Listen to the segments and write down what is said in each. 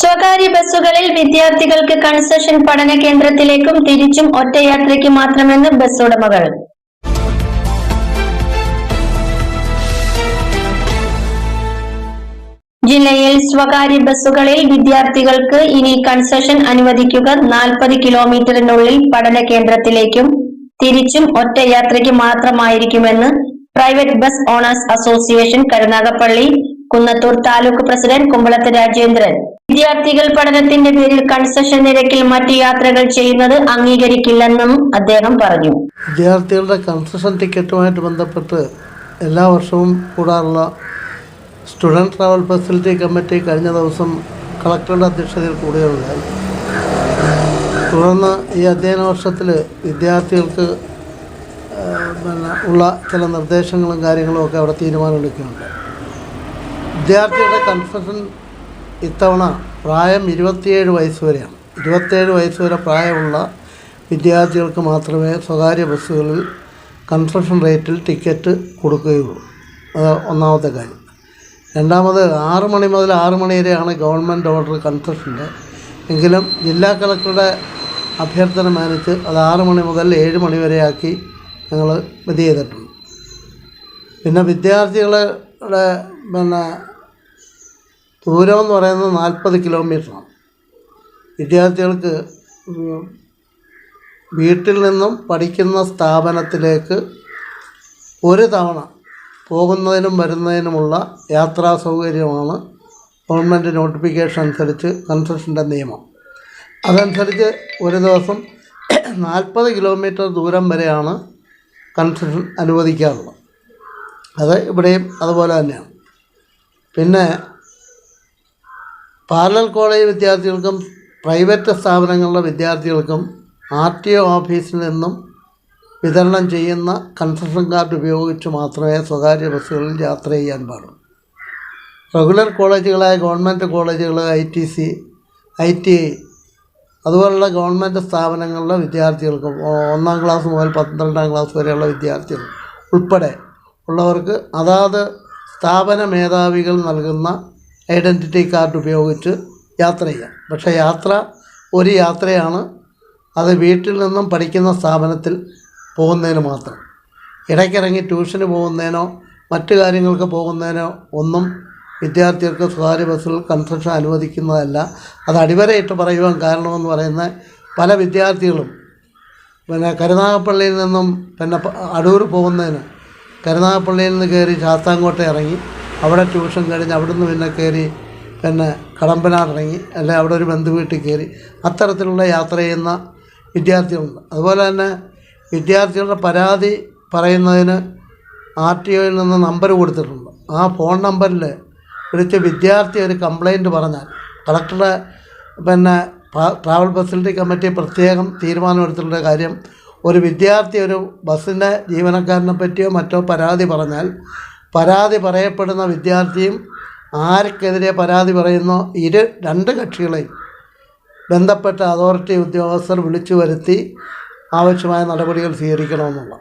സ്വകാര്യ ബസ്സുകളിൽ വിദ്യാർത്ഥികൾക്ക് കൺസെഷൻ പഠന കേന്ദ്രത്തിലേക്കും തിരിച്ചും ഒറ്റയാത്രയ്ക്ക് മാത്രമെന്ന് ബസ് ഉടമകൾ. ജില്ലയിൽ സ്വകാര്യ ബസ്സുകളിൽ വിദ്യാർത്ഥികൾക്ക് ഇനി കൺസെഷൻ അനുവദിക്കുക നാൽപ്പത് കിലോമീറ്ററിനുള്ളിൽ പഠന കേന്ദ്രത്തിലേക്കും തിരിച്ചും ഒറ്റയാത്രയ്ക്ക് മാത്രമായിരിക്കുമെന്ന് private bus owners association Karunagappally Kunnathur taluk president Kumbalath Rajendran. വിദ്യാർത്ഥികൾ പഠനത്തിന്റെ പേരിൽ കൺസെഷൻ നിരക്കിൽ മറ്റു യാത്രകൾ ചെയ്യുന്നത് അംഗീകരിക്കില്ലെന്നും അദ്ദേഹം പറഞ്ഞു. വിദ്യാർത്ഥികളുടെ കൺസെഷൻ ടിക്കറ്റുമായിട്ട് ബന്ധപ്പെട്ട് എല്ലാ വർഷവും കൂടാറുള്ള സ്റ്റുഡന്റ് ട്രാവൽ ഫെസിലിറ്റി കമ്മിറ്റി കഴിഞ്ഞ ദിവസം കളക്ടറുടെ അധ്യക്ഷതയിൽ കൂടുകയുണ്ടായി തുടർന്ന് ഈ അധ്യയന വർഷത്തിൽ വിദ്യാർത്ഥികൾക്ക് പിന്നെ ഉള്ള ചില നിർദ്ദേശങ്ങളും കാര്യങ്ങളും ഒക്കെ അവിടെ തീരുമാനമെടുക്കുന്നുണ്ട്. വിദ്യാർത്ഥിയുടെ കൺസെഷൻ ഇത്തവണ പ്രായം ഇരുപത്തിയേഴ് വയസ്സ് വരെയാണ് ഇരുപത്തേഴ് വയസ്സ് വരെ പ്രായമുള്ള വിദ്യാർത്ഥികൾക്ക് മാത്രമേ സ്വകാര്യ ബസ്സുകളിൽ കൺസെഷൻ റേറ്റിൽ ടിക്കറ്റ് കൊടുക്കുകയുള്ളൂ. അത് ഒന്നാമത്തെ കാര്യം. രണ്ടാമത് ആറ് മണി മുതൽ ആറ് മണി വരെയാണ് ഗവൺമെന്റ് ഓർഡർ കൺസെഷന്റെ എങ്കിലും ജില്ലാ കളക്ടറുടെ അഭ്യർത്ഥന മാനിച്ച് അത് ആറ് മണി മുതൽ ഏഴ് മണി വരെയാക്കി ഞങ്ങൾ ഇത് ചെയ്തിട്ടുണ്ട്. പിന്നെ വിദ്യാർത്ഥികളുടെ പിന്നെ ദൂരം എന്ന് പറയുന്നത് നാൽപ്പത് കിലോമീറ്ററാണ്. വിദ്യാർത്ഥികൾക്ക് വീട്ടിൽ നിന്നും പഠിക്കുന്ന സ്ഥാപനത്തിലേക്ക് ഒരു തവണ പോകുന്നതിനും വരുന്നതിനുമുള്ള യാത്രാ സൗകര്യമാണ് ഗവൺമെന്റ് നോട്ടിഫിക്കേഷൻ അനുസരിച്ച് കൺസെഷന്റെ നിയമം. അതനുസരിച്ച് ഒരു ദിവസം നാൽപ്പത് കിലോമീറ്റർ ദൂരം വരെയാണ് കൺസെഷൻ അനുവദിക്കാറുള്ളത്. അത് ഇവിടെയും അതുപോലെ തന്നെയാണ്. പിന്നെ പാരലൽ കോളേജ് വിദ്യാർത്ഥികൾക്കും പ്രൈവറ്റ് സ്ഥാപനങ്ങളിലെ വിദ്യാർത്ഥികൾക്കും ആർ ടി ഒ ഓഫീസിൽ നിന്നും വിതരണം ചെയ്യുന്ന കൺസെഷൻ കാർഡ് ഉപയോഗിച്ച് മാത്രമേ സ്വകാര്യ ബസ്സുകളിൽ യാത്ര ചെയ്യാൻ പാടുള്ളൂ. റെഗുലർ കോളേജുകളായ ഗവൺമെന്റ് കോളേജുകൾ I T C I T I അതുപോലുള്ള ഗവൺമെന്റ് സ്ഥാപനങ്ങളിലെ വിദ്യാർത്ഥികൾക്കും ഒന്നാം ക്ലാസ് മുതൽ പന്ത്രണ്ടാം ക്ലാസ് വരെയുള്ള വിദ്യാർത്ഥികൾ ഉൾപ്പെടെ ഉള്ളവർക്ക് അതാത് സ്ഥാപന മേധാവികൾ നൽകുന്ന ഐഡന്റിറ്റി കാർഡ് ഉപയോഗിച്ച് യാത്ര ചെയ്യാം. പക്ഷേ യാത്ര ഒരു യാത്രയാണ്. അത് വീട്ടിൽ നിന്നും പഠിക്കുന്ന സ്ഥാപനത്തിൽ പോകുന്നതിന് മാത്രം. ഇടയ്ക്കിറങ്ങി ട്യൂഷന് പോകുന്നതിനോ മറ്റു കാര്യങ്ങൾക്ക് പോകുന്നതിനോ ഒന്നും വിദ്യാർത്ഥികൾക്ക് സ്വകാര്യ ബസ്സിൽ കൺസെഷൻ അനുവദിക്കുന്നതല്ല. അത് അടിവരയിട്ട് പറയുവാൻ കാരണമെന്ന് പറയുന്ന പല വിദ്യാർത്ഥികളും പിന്നെ കരുനാഗപ്പള്ളിയിൽ നിന്നും പിന്നെ അടൂർ പോകുന്നതിന് കരുനാഗപ്പള്ളിയിൽ നിന്ന് കയറി ശാസ്താംകോട്ട ഇറങ്ങി അവിടെ ട്യൂഷൻ കഴിഞ്ഞ് അവിടുന്ന് പിന്നെ കയറി പിന്നെ കടമ്പനാട് ഇറങ്ങി അല്ലെ അവിടെ ഒരു ബന്ധു വീട്ടിൽ കയറി. അത്തരത്തിലുള്ള യാത്ര ചെയ്യുന്ന വിദ്യാർത്ഥികളുണ്ട്. അതുപോലെ തന്നെ വിദ്യാർത്ഥികളുടെ പരാതി പറയുന്നതിന് ആർ ടി ഒയിൽ നിന്ന് നമ്പർ കൊടുത്തിട്ടുണ്ട്. ആ ഫോൺ നമ്പറിൽ വിളിച്ച് വിദ്യാർത്ഥി ഒരു കംപ്ലൈന്റ് പറഞ്ഞാൽ കളക്ടറുടെ പിന്നെ ട്രാവൽ ഫെസിലിറ്റി കമ്മിറ്റി പ്രത്യേകം തീരുമാനമെടുത്തിട്ടുള്ള കാര്യം ഒരു വിദ്യാർത്ഥി ഒരു ബസ്സിന്റെ ജീവനക്കാരനെ പറ്റിയോ മറ്റോ പരാതി പറഞ്ഞാൽ പരാതി പറയപ്പെടുന്ന വിദ്യാർത്ഥിയും ആർക്കെതിരെ പരാതി പറയുന്നോ ഇരു രണ്ട് കക്ഷികളെയും ബന്ധപ്പെട്ട അതോറിറ്റി ഉദ്യോഗസ്ഥർ വിളിച്ചു വരുത്തി ആവശ്യമായ നടപടികൾ സ്വീകരിക്കണമെന്നുള്ള.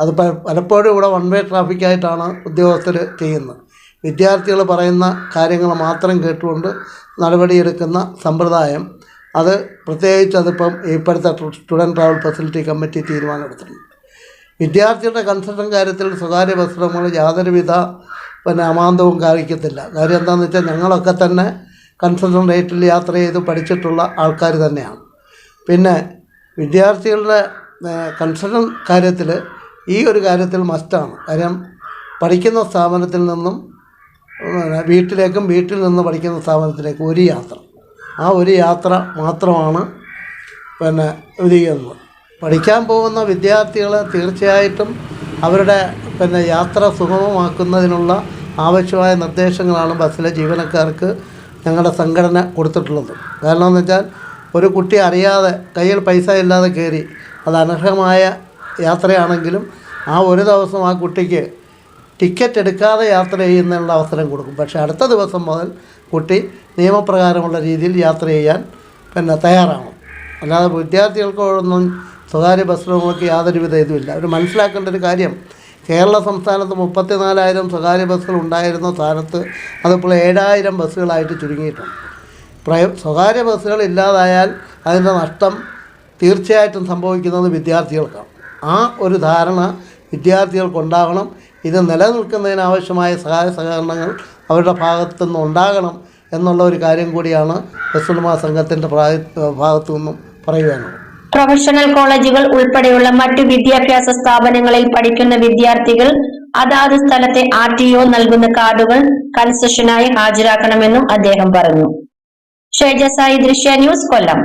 അത് പലപ്പോഴും ഇവിടെ വൺ വേ ട്രാഫിക്കായിട്ടാണ് ഉദ്യോഗസ്ഥർ ചെയ്യുന്നത്. വിദ്യാർത്ഥികൾ പറയുന്ന കാര്യങ്ങൾ മാത്രം കേട്ടുകൊണ്ട് നടപടിയെടുക്കുന്ന സമ്പ്രദായം അത് പ്രത്യേകിച്ച് അതിപ്പം ഇപ്പോഴത്തെ സ്റ്റുഡന്റ് ട്രാവൽ ഫെസിലിറ്റി കമ്മിറ്റി തീരുമാനമെടുത്തിട്ടുണ്ട്. വിദ്യാർത്ഥിയുടെ കൺസെഷൻ കാര്യത്തിൽ സ്വകാര്യ വസ്ത്രങ്ങൾ യാതൊരുവിധ പിന്നെ അമാന്തവും കാണിക്കത്തില്ല. കാര്യം എന്താണെന്ന് വെച്ചാൽ ഞങ്ങളൊക്കെ തന്നെ കൺസെഷൻ റേറ്റിൽ യാത്ര ചെയ്ത് പഠിച്ചിട്ടുള്ള ആൾക്കാർ തന്നെയാണ്. പിന്നെ വിദ്യാർത്ഥികളുടെ കൺസെഷൻ കാര്യത്തിൽ ഈ ഒരു കാര്യത്തിൽ മസ്റ്റാണ്. കാര്യം പഠിക്കുന്ന സ്ഥാപനത്തിൽ നിന്നും വീട്ടിലേക്കും വീട്ടിൽ നിന്ന് പഠിക്കുന്ന സ്ഥാപനത്തിലേക്കും ഒരു യാത്ര. ആ ഒരു യാത്ര മാത്രമാണ് പിന്നെ ഇത് ചെയ്യുന്നത് പഠിക്കാൻ പോകുന്ന വിദ്യാർത്ഥികൾ തീർച്ചയായിട്ടും അവരുടെ പിന്നെ യാത്ര സുഗമമാക്കുന്നതിനുള്ള ആവശ്യമായ നിർദ്ദേശങ്ങളാണ് ബസ്സിലെ ജീവനക്കാർക്ക് ഞങ്ങളുടെ സംഘടന കൊടുത്തിട്ടുള്ളത്. കാരണം എന്ന് വെച്ചാൽ ഒരു കുട്ടി അറിയാതെ കയ്യിൽ പൈസ ഇല്ലാതെ കയറി അത് അനർഹമായ യാത്രയാണെങ്കിലും ആ ഒരു ദിവസം ആ കുട്ടിക്ക് ടിക്കറ്റ് എടുക്കാതെ യാത്ര ചെയ്യുന്നതിനുള്ള അവസരം കൊടുക്കും. പക്ഷേ അടുത്ത ദിവസം മുതൽ കുട്ടി നിയമപ്രകാരമുള്ള രീതിയിൽ യാത്ര ചെയ്യാൻ പിന്നെ തയ്യാറാവണം. അല്ലാതെ വിദ്യാർത്ഥികൾക്കൊന്നും സ്വകാര്യ ബസ്സുകൾക്ക് യാതൊരുവിധ ഇതുമില്ല. അവർ മനസ്സിലാക്കേണ്ട ഒരു കാര്യം കേരള സംസ്ഥാനത്ത് മുപ്പത്തിനാലായിരം സ്വകാര്യ ബസ്സുകൾ ഉണ്ടായിരുന്ന സ്ഥാനത്ത് അതിപ്പോൾ ഏഴായിരം ബസ്സുകളായിട്ട് ചുരുങ്ങിയിട്ടുണ്ട്. പ്രൈ സ്വകാര്യ ബസ്സുകൾ ഇല്ലാതായാൽ അതിന്റെ നഷ്ടം തീർച്ചയായിട്ടും സംഭവിക്കുന്നത് വിദ്യാർത്ഥികൾക്കാണ്. ആ ഒരു ധാരണ വിദ്യാർത്ഥികൾക്കുണ്ടാകണം ഇത് നിലനിൽക്കുന്നതിനാവശ്യമായ സഹായ സഹകരണങ്ങൾ അവരുടെ ഭാഗത്തു നിന്ന് ഉണ്ടാകണം എന്നുള്ള ഒരു കാര്യം കൂടിയാണ് ബസ് ഉടമ സംഘത്തിന്റെ ഭാഗത്തു നിന്നും പറയുവാനുള്ളത്. പ്രൊഫഷണൽ കോളേജുകൾ ഉൾപ്പെടെയുള്ള മറ്റു വിദ്യാഭ്യാസ സ്ഥാപനങ്ങളിൽ പഠിക്കുന്ന വിദ്യാർത്ഥികൾ അതാത് സ്ഥലത്തെ ആർ ടി ഒ നൽകുന്ന കാർഡുകൾ കൺസെഷനായി ഹാജരാക്കണമെന്നും അദ്ദേഹം പറഞ്ഞു. ഷേജസായി ദൃശ്യ ന്യൂസ് കൊല്ലം.